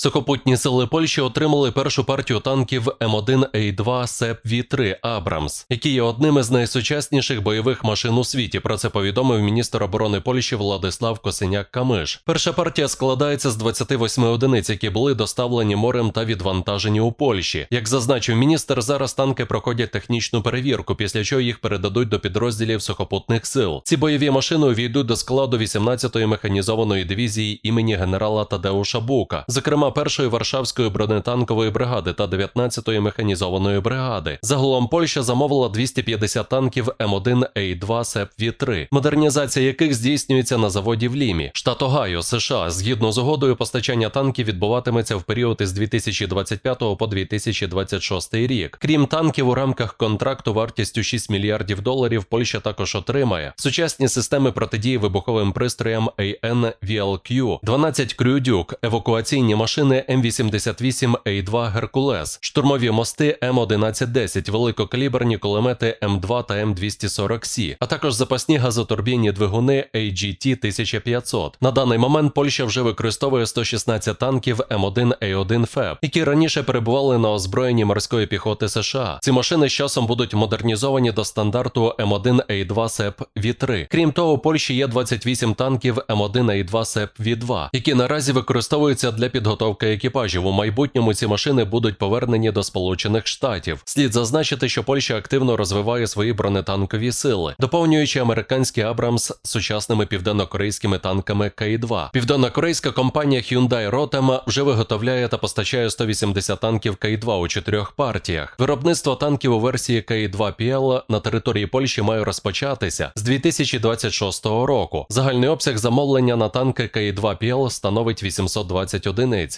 Сухопутні сили Польщі отримали першу партію танків М1А2 СЕП В3 Абрамс, які є одним із найсучасніших бойових машин у світі. Про це повідомив міністр оборони Польщі Владислав Косиняк Камиш. Перша партія складається з 28 одиниць, які були доставлені морем та відвантажені у Польщі. Як зазначив міністр, зараз танки проходять технічну перевірку, після чого їх передадуть до підрозділів сухопутних сил. Ці бойові машини увійдуть до складу 18-ї механізованої дивізії імені генерала Тадеуша Бука, зокрема першої Варшавської бронетанкової бригади та 19-ї механізованої бригади. Загалом Польща замовила 250 танків М1А2 СЕП В3, модернізація яких здійснюється на заводі в Лімі, штат Огайо, США. Згідно з угодою, постачання танків відбуватиметься в період із 2025 по 2026 рік. Крім танків, у рамках контракту вартістю 6 мільярдів доларів Польща також отримає сучасні системи протидії вибуховим пристроям AN-VLQ, 12 Крюдюк, евакуаційні машини М88А2 Геркулес, штурмові мости М1110, великокаліберні кулемети М2 та М240С, а також запасні газотурбінні двигуни AGT 1500. На даний момент Польща вже використовує 116 танків М1А1 ФЕБ, які раніше перебували на озброєнні морської піхоти США. Ці машини з часом будуть модернізовані до стандарту М1А2 СЕП В3. Крім того, у Польщі є 28 танків М1А2 СЕП В2, які наразі використовуються для підготовки екіпажів. У майбутньому ці машини будуть повернені до Сполучених Штатів. Слід зазначити, що Польща активно розвиває свої бронетанкові сили, доповнюючи американський Абрамс сучасними південнокорейськими танками К-2. Південнокорейська компанія Hyundai Rotem вже виготовляє та постачає 180 танків К-2 у чотирьох партіях. Виробництво танків у версії К-2PL на території Польщі має розпочатися з 2026 року. Загальний обсяг замовлення на танки К-2PL становить 820 одиниць.